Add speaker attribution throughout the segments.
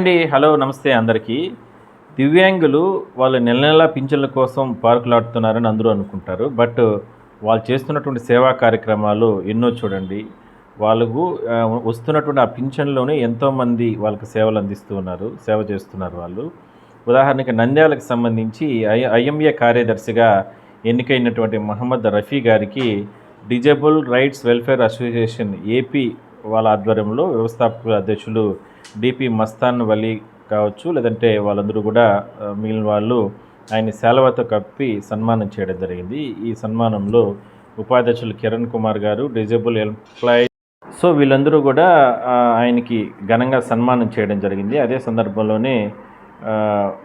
Speaker 1: అండి హలో నమస్తే అందరికీ. దివ్యాంగులు వాళ్ళు నెల నెలా పింఛన్ల కోసం పార్కులాడుతున్నారని అందరూ అనుకుంటారు. బట్ వాళ్ళు చేస్తున్నటువంటి సేవా కార్యక్రమాలు ఎన్నో చూడండి. వాళ్ళకు వస్తున్నటువంటి ఆ పింఛన్లోనే ఎంతోమంది వాళ్ళకి సేవలు అందిస్తూ ఉన్నారు సేవ చేస్తున్నారు వాళ్ళు. ఉదాహరణకి నంద్యాలకు సంబంధించి ఐ ఐఎంఏ కార్యదర్శిగా ఎన్నికైనటువంటి మహమ్మద్ రఫీ గారికి disable rights welfare association AP వాళ్ళ ఆధ్వర్యంలో వ్యవస్థాపక అధ్యక్షులు డిపి మస్తాన్ వలీ కావచ్చు లేదంటే వాళ్ళందరూ కూడా మిగిలిన వాళ్ళు ఆయన సేలవతో కప్పి సన్మానం చేయడం జరిగింది. ఈ సన్మానంలో ఉపాధ్యక్షులు కిరణ్ కుమార్ గారు డిజేబుల్ ఎంప్లాయీ సో వీళ్ళందరూ కూడా ఆయనకి ఘనంగా సన్మానం చేయడం జరిగింది. అదే సందర్భంలోనే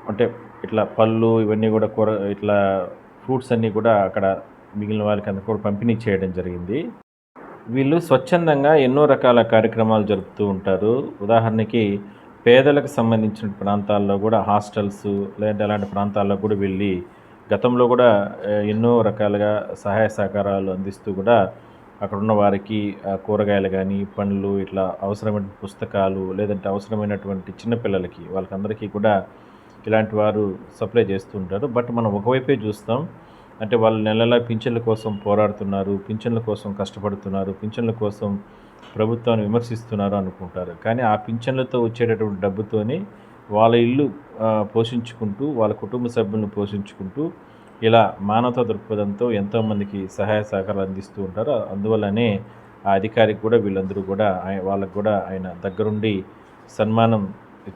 Speaker 1: అంటే ఇట్లా పళ్ళు ఇవన్నీ కూడా కూర ఇట్లా ఫ్రూట్స్ అన్నీ కూడా అక్కడ మిగిలిన వారికి అంతా కూడా పంపిణీ చేయడం జరిగింది. వీళ్ళు స్వచ్ఛందంగా ఎన్నో రకాల కార్యక్రమాలు జరుపుతూ ఉంటారు. ఉదాహరణకి పేదలకు సంబంధించిన ప్రాంతాల్లో కూడా హాస్టల్స్ లేదంటే అలాంటి ప్రాంతాల్లో కూడా వెళ్ళి గతంలో కూడా ఎన్నో రకాలుగా సహాయ సహకారాలు అందిస్తూ కూడా అక్కడ ఉన్న వారికి కూరగాయలు కానీ పండ్లు ఇట్లా అవసరమైన పుస్తకాలు లేదంటే అవసరమైనటువంటి చిన్నపిల్లలకి వాళ్ళకందరికీ కూడా ఇలాంటి వారు సప్లై చేస్తూ ఉంటారు. బట్ మనం ఒకవైపే చూస్తాం అంటే వాళ్ళు నెలల పింఛన్ల కోసం పోరాడుతున్నారు పింఛన్ల కోసం కష్టపడుతున్నారు పింఛన్ల కోసం ప్రభుత్వాన్ని విమర్శిస్తున్నారు అనుకుంటారు. కానీ ఆ పింఛన్లతో వచ్చేటటువంటి డబ్బుతోనే వాళ్ళ ఇల్లు పోషించుకుంటూ వాళ్ళ కుటుంబ సభ్యులను పోషించుకుంటూ ఇలా మానవతా దృక్పథంతో ఎంతోమందికి సహాయ సహకారాలు అందిస్తూ ఉంటారు అందువల్లనే ఆ అధికారికి కూడా వీళ్ళందరూ కూడా వాళ్ళకు కూడా ఆయన దగ్గరుండి సన్మానం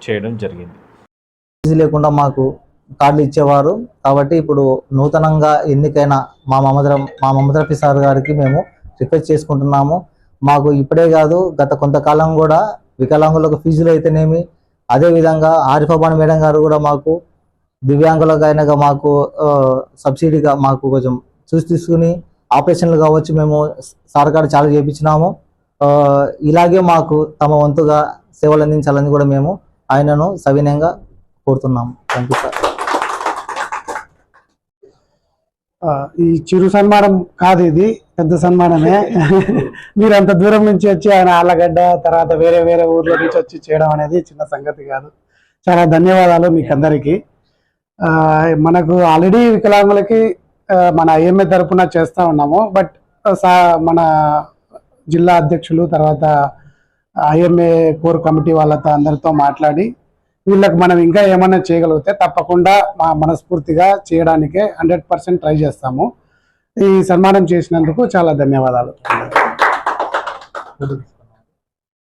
Speaker 1: చేయడం జరిగింది.
Speaker 2: లేకుండా మాకు కార్డులు ఇచ్చేవారు. కాబట్టి ఇప్పుడు నూతనంగా ఎన్నికైన మా మమద్ర మా మమద్ర సార్ గారికి మేము రిక్వెస్ట్ చేసుకుంటున్నాము. మాకు ఇప్పుడే కాదు గత కొంతకాలం కూడా వికలాంగులకు ఫీజులు అయితేనేమి అదే విధంగా ఆరిఫాబాన్ మేడం గారు కూడా మాకు దివ్యాంగులకు మాకు సబ్సిడీగా మాకు కొంచెం చూసి తీసుకుని ఆపరేషన్లు కావచ్చు మేము సార్ గారు చాలా చేయించినాము ఇలాగే మాకు తమ వంతుగా సేవలు అందించాలని కూడా మేము ఆయనను సవినయంగా కోరుతున్నాము. థ్యాంక్ యూ సార్
Speaker 3: ఆ, ఈ చిరు సన్మానం కాదు ఇది పెద్ద సన్మానమే. మీరు అంత దూరం నుంచి వచ్చి ఆయన ఆళ్ళగడ్డ తర్వాత వేరే వేరే ఊర్ల నుంచి వచ్చి చేయడం అనేది చిన్న సంగతి కాదు. చాలా ధన్యవాదాలు మీకు అందరికీ మనకు ఆల్రెడీ వికలాంగులకి మన ఐఎంఏ తరఫున చేస్తూ ఉన్నాము బట్ సా- మన జిల్లా అధ్యక్షులు తర్వాత ఐఎంఏ కోర్ కమిటీ వాళ్ళతో అందరితో మాట్లాడి వీళ్ళకి మనం ఇంకా ఏమైనా చేయగలిగితే తప్పకుండా మా మనస్ఫూర్తిగా చేయడానికే హండ్రెడ్ పర్సెంట్ ట్రై చేస్తాము. ఈ సన్మానం చేసినందుకు చాలా ధన్యవాదాలు.